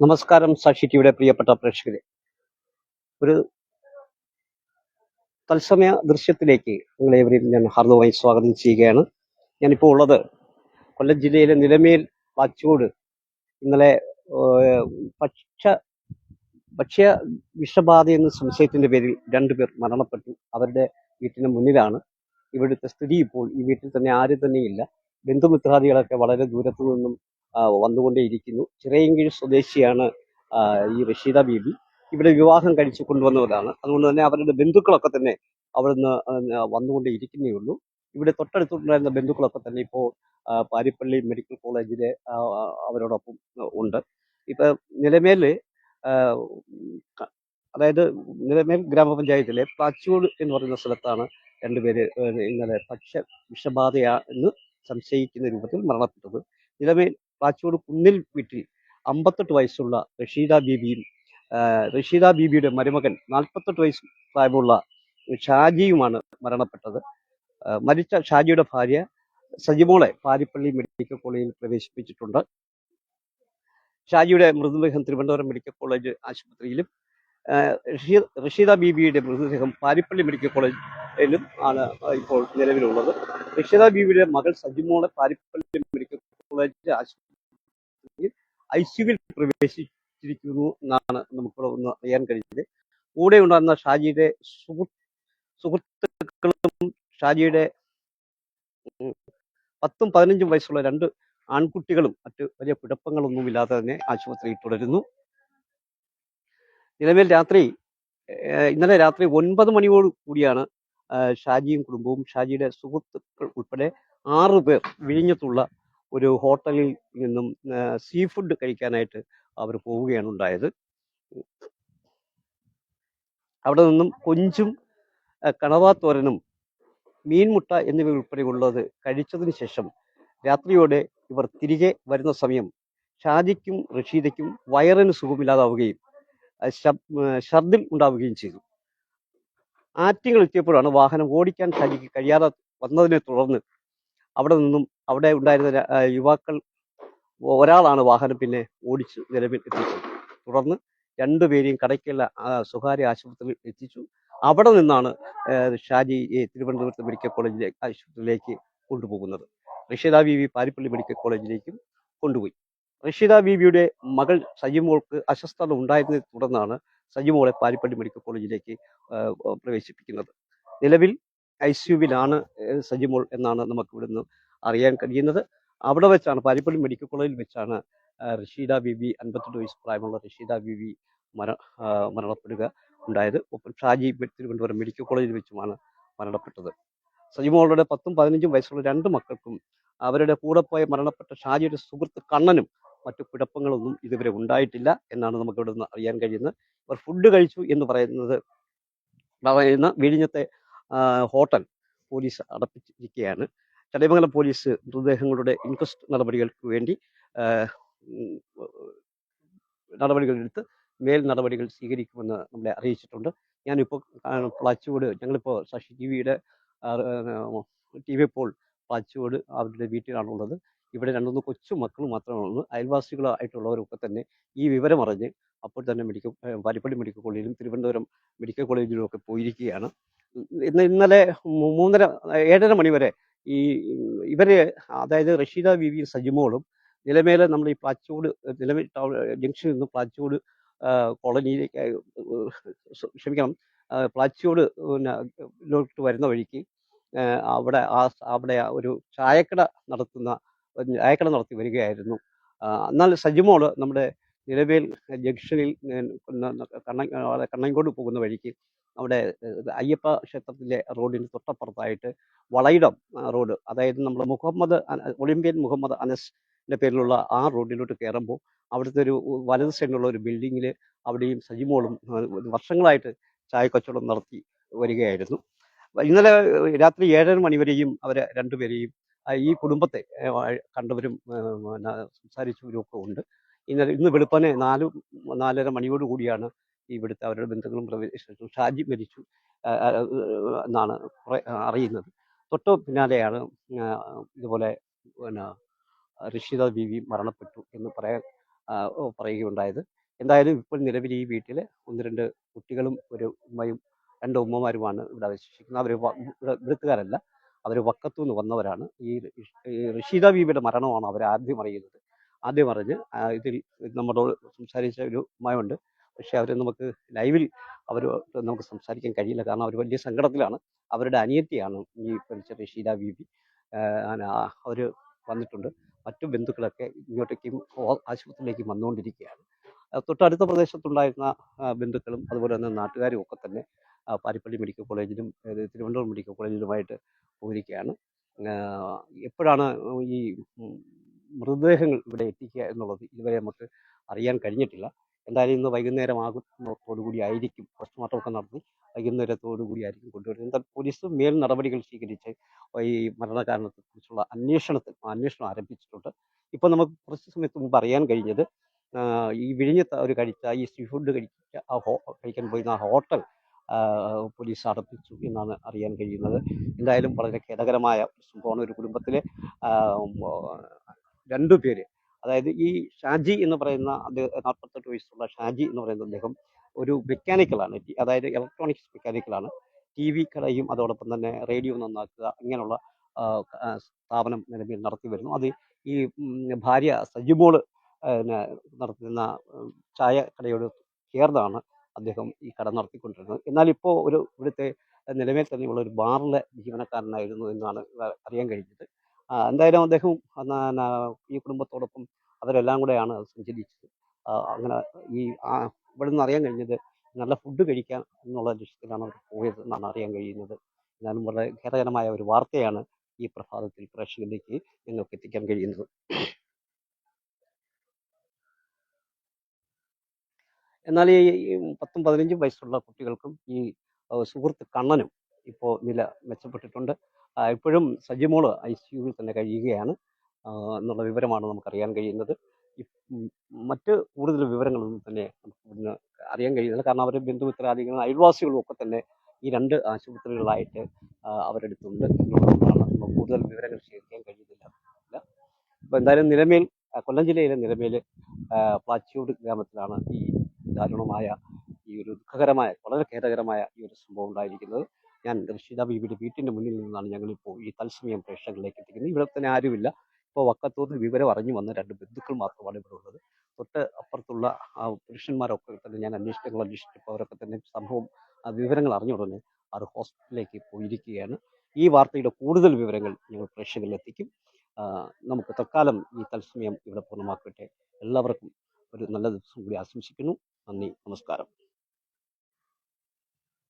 നമസ്കാരം സാക്ഷി ടിവിയുടെ പ്രിയപ്പെട്ട പ്രേക്ഷകരെ. ഒരു തത്സമയ ദൃശ്യത്തിലേക്ക് നിങ്ങളേവരെയും ഞാൻ ഹാർദവമായി സ്വാഗതം ചെയ്യുകയാണ്. ഞാനിപ്പോൾ ഉള്ളത് കൊല്ലം ജില്ലയിലെ നിലമേൽ വാച്ചോട് ഇന്നലെ ഭക്ഷ്യ ഭക്ഷ്യ വിഷബാധ എന്ന സംശയത്തിന്റെ പേരിൽ രണ്ടുപേർ മരണപ്പെട്ടു. അവരുടെ വീട്ടിന് മുന്നിലാണ്. ഇവിടുത്തെ സ്ഥിതി ഇപ്പോൾ ഈ വീട്ടിൽ തന്നെ ആരും തന്നെയില്ല. ബന്ധുമിത്രാദികളൊക്കെ വളരെ ദൂരത്തു നിന്നും വന്നുകൊണ്ടേയിരിക്കുന്നു. ചിറയൻകീഴ് സ്വദേശിയാണ് ഈ റഷീദ ബീബി. ഇവിടെ വിവാഹം കഴിച്ചു കൊണ്ടുവന്നവരാണ്. അതുകൊണ്ട് തന്നെ അവരുടെ ബന്ധുക്കളൊക്കെ തന്നെ അവിടുന്ന് വന്നുകൊണ്ടേ ഇരിക്കുന്നേ ഉള്ളൂ ഇവിടെ തൊട്ടടുത്തുണ്ടായിരുന്ന ബന്ധുക്കളൊക്കെ തന്നെ ഇപ്പോൾ പാരിപ്പള്ളി മെഡിക്കൽ കോളേജിലെ അവരോടൊപ്പം ഉണ്ട്. ഇപ്പൊ നിലമേൽ അതായത് നിലമേൽ ഗ്രാമപഞ്ചായത്തിലെ പ്ലാച്ചൂട് എന്ന് പറയുന്ന സ്ഥലത്താണ് രണ്ടുപേര് ഇന്നലെ പക്ഷ വിഷബാധയാ എന്ന് സംശയിക്കുന്ന രൂപത്തിൽ മരണപ്പെട്ടത്. നിലമേൽ പ്ലാച്ചൂട് കുന്നിൽ വീട്ടിൽ അമ്പത്തെട്ട് വയസ്സുള്ള റഷീദ ബീബിയും റഷീദ ബീബിയുടെ മരുമകൻ നാൽപ്പത്തെട്ട് വയസ്സ് പ്രായമുള്ള ഷാജിയുമാണ് മരണപ്പെട്ടത്. മരിച്ച ഷാജിയുടെ ഭാര്യ സജിമോളെ പാരിപ്പള്ളി മെഡിക്കൽ കോളേജിൽ പ്രവേശിപ്പിച്ചിട്ടുണ്ട്. ഷാജിയുടെ മൃതദേഹം തിരുവനന്തപുരം മെഡിക്കൽ കോളേജ് ആശുപത്രിയിലും റഷീദ ബീബിയുടെ മൃതദേഹം പാരിപ്പള്ളി മെഡിക്കൽ കോളേജിലും ആണ് ഇപ്പോൾ നിലവിലുള്ളത്. റഷീദ ബീബിയുടെ മകൾ സജിമോളെ പാരിപ്പള്ളി മെഡിക്കൽ കോളേജ് ആശുപത്രിയിൽ ഐ സിയുവിൽ പ്രവേശിച്ചിരിക്കുന്നു എന്നാണ് നമുക്കിവിടെ ഒന്ന് അറിയാൻ കഴിഞ്ഞത്. കൂടെ ഉണ്ടായിരുന്ന ഷാജിയുടെ സുഹൃത്ത് സുഹൃത്തുക്കളും ഷാജിയുടെ പത്തും പതിനഞ്ചും വയസ്സുള്ള രണ്ട് ആൺകുട്ടികളും മറ്റ് വലിയ കുഴപ്പങ്ങളൊന്നുമില്ലാതെ തന്നെ ആശുപത്രിയിൽ തുടരുന്നു. നിലവിൽ രാത്രി ഇന്നലെ രാത്രി ഒൻപത് മണിയോട് കൂടിയാണ് ഷാജിയും കുടുംബവും ഷാജിയുടെ സുഹൃത്തുക്കൾ ഉൾപ്പെടെ ആറ് പേർ വിഴിഞ്ഞത്തുള്ള ഒരു ഹോട്ടലിൽ നിന്നും സീ ഫുഡ് കഴിക്കാനായിട്ട് അവർ പോവുകയാണ് ഉണ്ടായത്. അവിടെ നിന്നും കൊഞ്ചും കണവാത്തോരനും മീൻമുട്ട എന്നിവ ഉൾപ്പെടെയുള്ളത് കഴിച്ചതിന് ശേഷം രാത്രിയോടെ ഇവർ തിരികെ വരുന്ന സമയം ഷാജിക്കും റഷീദയ്ക്കും വയറിന് സുഖമില്ലാതാവുകയും ഷർദിൽ ഉണ്ടാവുകയും ചെയ്തു. ആറ്റിങ്ങൾ എത്തിയപ്പോഴാണ് വാഹനം ഓടിക്കാൻ ഷാജിക്ക് കഴിയാതെ വന്നതിനെ തുടർന്ന് അവിടെ നിന്നും അവിടെ ഉണ്ടായിരുന്ന യുവാക്കൾ ഒരാളാണ് വാഹനം പിന്നെ ഓടിച്ച് നിലവിൽ എത്തിച്ചത്. തുടർന്ന് രണ്ടുപേരെയും കടയ്ക്കല്ല സ്വകാര്യ ആശുപത്രിയിൽ എത്തിച്ചു. അവിടെ നിന്നാണ് ഷാജി തിരുവനന്തപുരത്ത് മെഡിക്കൽ കോളേജിലെ ആശുപത്രിയിലേക്ക് കൊണ്ടുപോകുന്നത്. റഷീദ ബീവി പാരിപ്പള്ളി മെഡിക്കൽ കോളേജിലേക്കും കൊണ്ടുപോയി. റഷീദ ബീവിയുടെ മകൾ സജിമോൾക്ക് അസ്വസ്ഥത ഉണ്ടായതിനെ തുടർന്നാണ് സജിമോളെ പാരിപ്പള്ളി മെഡിക്കൽ കോളേജിലേക്ക് പ്രവേശിപ്പിക്കുന്നത്. നിലവിൽ ഐ സിയുവിലാണ് സജിമോൾ എന്നാണ് നമുക്ക് ഇവിടുന്ന് അറിയാൻ കഴിയുന്നത്. അവിടെ വെച്ചാണ് പാരിപ്പള്ളി മെഡിക്കൽ കോളേജിൽ വെച്ചാണ് റഷീദ ബീബി അൻപത്തെട്ട് വയസ്സ് പ്രായമുള്ള റഷീദ ബീബി മര മരണപ്പെടുക ഉണ്ടായത്. ഒപ്പം ഷാജി തിരുവനന്തപുരം മെഡിക്കൽ കോളേജിൽ വെച്ചുമാണ് മരണപ്പെട്ടത്. സജിമോളുടെ പത്തും പതിനഞ്ചും വയസ്സുള്ള രണ്ട് മക്കൾക്കും അവരുടെ കൂടെ പോയ മരണപ്പെട്ട ഷാജിയുടെ സുഹൃത്ത് കണ്ണനും മറ്റു കുഴപ്പങ്ങളൊന്നും ഇതുവരെ ഉണ്ടായിട്ടില്ല എന്നാണ് നമുക്ക് ഇവിടെ നിന്ന് അറിയാൻ കഴിയുന്നത്. ഇവർ ഫുഡ് കഴിച്ചു എന്ന് പറയുന്നത് പറയുന്ന വിഴിഞ്ഞത്തെ ഹോട്ടൽ പോലീസ് അടപ്പിച്ചിരിക്കുകയാണ്. ചടയമംഗലം പോലീസ് മൃതദേഹങ്ങളുടെ ഇൻക്വസ്റ്റ് നടപടികൾക്ക് വേണ്ടി നടപടികൾ എടുത്ത് മേൽ നടപടികൾ സ്വീകരിക്കുമെന്ന് നമ്മളെ അറിയിച്ചിട്ടുണ്ട്. ഞാനിപ്പോൾ പ്ലാച്ചുവോട് ഞങ്ങളിപ്പോൾ ശശി ടി വിയുടെ ടി വി പോൾ പ്ലാച്ചുവോട് അവരുടെ വീട്ടിലാണുള്ളത്. ഇവിടെ രണ്ടുമൂന്ന് കൊച്ചു മക്കൾ മാത്രമേ ഉള്ളൂ അയൽവാസികളായിട്ടുള്ളവരൊക്കെ തന്നെ ഈ വിവരം അറിഞ്ഞ് അപ്പോൾ തന്നെ മെഡിക്കൽ വാരിപ്പള്ളി മെഡിക്കൽ കോളേജിലും തിരുവനന്തപുരം മെഡിക്കൽ കോളേജിലും ഒക്കെ പോയിരിക്കുകയാണ്. ഇന്ന് ഇന്നലെ മൂന്നര ഏഴര മണി വരെ ഈ ഇവർ അതായത് റഷീദ ബീവിയും സജിമോളും നിലമേലെ നമ്മൾ ഈ പ്ലാച്ചോട് നിലമേൽ ടൗൺ ജംഗ്ഷനിൽ നിന്ന് പ്ലാച്ചോട് കോളനിയിലേക്ക് ക്ഷമിക്കണം പ്ലാച്ചോട് പിന്നെ വരുന്ന വഴിക്ക് അവിടെ ആ അവിടെ ഒരു ചായക്കട നടത്തുന്ന ചായക്കട നടത്തി വരികയായിരുന്നു. എന്നാൽ സജിമോൾ നമ്മുടെ നിലവേൽ ജംഗ്ഷനിൽ കണ്ണ കണ്ണങ്കോട് പോകുന്ന വഴിക്ക് അവിടെ അയ്യപ്പ ക്ഷേത്രത്തിലെ റോഡിന് തൊട്ടപ്പുറത്തായിട്ട് വളയിടം റോഡ്. അതായത് നമ്മൾ മുഹമ്മദ് ഒളിമ്പ്യൻ മുഹമ്മദ് അനസിന്റെ പേരിലുള്ള ആ റോഡിലോട്ട് കയറുമ്പോൾ അവിടുത്തെ ഒരു വലത് സൈഡിലുള്ള ഒരു ബിൽഡിങ്ങിൽ അവിടെയും സജിമോളും വർഷങ്ങളായിട്ട് ചായ കച്ചവടം നടത്തി വരികയായിരുന്നു. ഇന്നലെ രാത്രി ഏഴര മണിവരെയും അവരെ രണ്ടുപേരെയും ഈ കുടുംബത്തെ കണ്ടവരും സംസാരിച്ചവരും ഒക്കെ ഉണ്ട്. ഇന്നലെ ഇന്ന് വെളുപ്പനെ നാല് നാലര മണിയോട് കൂടിയാണ് ഇവിടുത്തെ അവരുടെ ബന്ധുക്കളും പ്രവേശിച്ചു. ഷാജി മരിച്ചു. എന്നാണ് അറിയുന്നത്. തൊട്ട് പിന്നാലെയാണ് ഇതുപോലെ പിന്നെ റഷീദ ബീവി മരണപ്പെട്ടു എന്ന് പറയാൻ പറയുകയുണ്ടായത്. എന്തായാലും ഇപ്പോൾ നിലവിൽ ഈ വീട്ടിൽ ഒന്ന് രണ്ട് കുട്ടികളും ഒരു ഉമ്മയും രണ്ട് ഉമ്മമാരുമാണ് ഇവിടെ അവശേഷിക്കുന്നത്. അവർ വൃത്തുകാരല്ല അവർ വക്കത്തു നിന്ന് വന്നവരാണ്. ഈ ഋഷിത ബീബിയുടെ മരണമാണ് അവർ ആദ്യം അറിയുന്നത്. ആദ്യം അറിഞ്ഞ് ഇതിൽ നമ്മളോട് സംസാരിച്ച ഒരു ഉമ്മയുണ്ട്. പക്ഷേ അവർ നമുക്ക് ലൈവിൽ അവർ നമുക്ക് സംസാരിക്കാൻ കഴിയില്ല. കാരണം അവർ വലിയ സങ്കടത്തിലാണ്. അവരുടെ അനിയത്തിയാണ് ഈ പഠിച്ചത് ഷീല ബീബി അവർ വന്നിട്ടുണ്ട്. മറ്റു ബന്ധുക്കളൊക്കെ ഇങ്ങോട്ടേക്കും ആശുപത്രിയിലേക്ക് വന്നുകൊണ്ടിരിക്കുകയാണ്. തൊട്ടടുത്ത പ്രദേശത്തുണ്ടായിരുന്ന ബന്ധുക്കളും അതുപോലെ തന്നെ നാട്ടുകാരും ഒക്കെ തന്നെ പാരിപ്പള്ളി മെഡിക്കൽ കോളേജിലും തിരുവനന്തപുരം മെഡിക്കൽ കോളേജിലുമായിട്ട് പോയിരിക്കുകയാണ്. എപ്പോഴാണ് ഈ മൃതദേഹങ്ങൾ ഇവിടെ എത്തിക്കുക എന്നുള്ളത് ഇതുവരെ നമുക്ക് അറിയാൻ കഴിഞ്ഞിട്ടില്ല. എന്തായാലും ഇന്ന് കൂടി ആയിരിക്കും. പോസ്റ്റ്മോർട്ടം ഒക്കെ നടത്തി വൈകുന്നേരത്തോടുകൂടി ആയിരിക്കും കൊണ്ടുവരുന്നത്. എന്താ പോലീസ് മേൽ നടപടികൾ സ്വീകരിച്ച് ഈ മരണകാരണത്തെക്കുറിച്ചുള്ള അന്വേഷണത്തിൽ അന്വേഷണം ആരംഭിച്ചിട്ടുണ്ട്. ഇപ്പോൾ നമുക്ക് കുറച്ച് സമയത്ത് മുമ്പ് അറിയാൻ കഴിഞ്ഞത് ഈ വിഴിഞ്ഞത്ത് അവർ കഴിച്ച ഈ സീ ഫുഡ് കഴിച്ച ആ ഹോ കഴിക്കാൻ പോയിരുന്ന ആ ഹോട്ടൽ പോലീസ് അടപ്പിച്ചു എന്നാണ് അറിയാൻ കഴിയുന്നത്. എന്തായാലും വളരെ ഖേദകരമായ സംഭവമാണ്. ഒരു കുടുംബത്തിലെ രണ്ടു പേര് അതായത് ഈ ഷാജി എന്ന് പറയുന്ന നാൽപ്പത്തെട്ട് വയസ്സുള്ള ഷാജി എന്ന് പറയുന്ന അദ്ദേഹം ഒരു മെക്കാനിക്കലാണ്. അതായത് ഇലക്ട്രോണിക്സ് മെക്കാനിക്കലാണ് ടി വി കടയും അതോടൊപ്പം തന്നെ റേഡിയോ നന്നാക്കുക ഇങ്ങനെയുള്ള സ്ഥാപനം നിലവിൽ നടത്തി വരുന്നു. അത് ഈ ഭാര്യ സജിമോൾ നടത്തുന്ന ചായ കടയോട് ചേർന്നാണ് അദ്ദേഹം ഈ കട നടത്തിക്കൊണ്ടിരുന്നത്. എന്നാൽ ഇപ്പോൾ ഒരു ഇവിടുത്തെ നിലവിൽ തന്നെയുള്ള ഒരു ബാറിലെ ജീവനക്കാരനായിരുന്നു എന്നാണ് അറിയാൻ കഴിഞ്ഞത്. എന്തായാലും അദ്ദേഹം ഈ കുടുംബത്തോടൊപ്പം അവരെല്ലാം കൂടെയാണ് സഞ്ചരിച്ചത്. അങ്ങനെ ഈ ഇവിടെ നിന്ന് അറിയാൻ കഴിഞ്ഞത് നല്ല ഫുഡ് കഴിക്കാൻ എന്നുള്ള ലക്ഷ്യത്തിലാണ് അവർ പോയത് എന്നാണ് അറിയാൻ കഴിയുന്നത്. എന്നാലും വളരെ ഖേദകരമായ ഒരു വാർത്തയാണ് ഈ പ്രഭാതത്തിൽ പ്രേക്ഷകരിലേക്ക് നിങ്ങൾക്ക് എത്തിക്കാൻ കഴിയുന്നത്. എന്നാൽ ഈ പത്തും പതിനഞ്ചും വയസ്സുള്ള കുട്ടികൾക്കും ഈ സുഹൃത്ത് കണ്ണനും ഇപ്പോൾ നില മെച്ചപ്പെട്ടിട്ടുണ്ട്. ഇപ്പോഴും സജിമോൾ ഐ സി യുവിൽ തന്നെ കഴിയുകയാണ്. എന്നുള്ള വിവരമാണ് നമുക്കറിയാൻ കഴിയുന്നത്. മറ്റ് കൂടുതൽ വിവരങ്ങളൊന്നും തന്നെ നമുക്ക് അറിയാൻ കഴിയുന്നില്ല. കാരണം അവരുടെ ബന്ധുമിത്രാദികളും അയൽവാസികളും ഒക്കെ തന്നെ ഈ രണ്ട് ആശുപത്രികളിലായിട്ട് അവരെടുത്തുണ്ട് കൂടുതൽ വിവരങ്ങൾ ശേഖരിക്കാൻ കഴിയുന്നില്ല. അപ്പോൾ എന്തായാലും നിലമേൽ കൊല്ലം ജില്ലയിലെ നിലമേൽ പ്ലാച്ചിയോട് ഗ്രാമത്തിലാണ് ഈ ദാരുണമായ ഈ ഒരു ദുഃഖകരമായ വളരെ ഖേദകരമായ ഈ ഒരു സംഭവം ഉണ്ടായിരിക്കുന്നത്. ഞാൻ റഷീദ ബീബിയുടെ വീട്ടിന്റെ മുന്നിൽ നിന്നാണ് ഞങ്ങളിപ്പോൾ ഈ തത്സമയം പ്രേക്ഷകരിലേക്ക് എത്തിക്കുന്നത്. ഇവിടെ തന്നെ ആരുമില്ല. ഇപ്പോൾ വക്കത്തൂന്ന് വിവരം അറിഞ്ഞു വന്ന രണ്ട് ബന്ധുക്കൾ മാത്രമാണ് ഇവിടെ ഉള്ളത്. തൊട്ട് അപ്പുറത്തുള്ള ആ പുരുഷന്മാരൊക്കെ തന്നെ ഞാൻ അന്വേഷിച്ചുള്ള അന്വേഷിച്ചപ്പോൾ അവരൊക്കെ തന്നെ സംഭവം വിവരങ്ങൾ അറിഞ്ഞ ഉടനെ അവർ ഹോസ്പിറ്റലിലേക്ക് പോയിരിക്കുകയാണ്. ഈ വാർത്തയുടെ കൂടുതൽ വിവരങ്ങൾ ഞങ്ങൾ പ്രേക്ഷകരിൽ എത്തിക്കും. നമുക്ക് തൽക്കാലം ഈ തത്സമയം ഇവിടെ പൂർണമാക്കട്ടെ. എല്ലാവർക്കും ഒരു നല്ല ദിവസം കൂടി ആശംസിക്കുന്നു. നന്ദി നമസ്കാരം.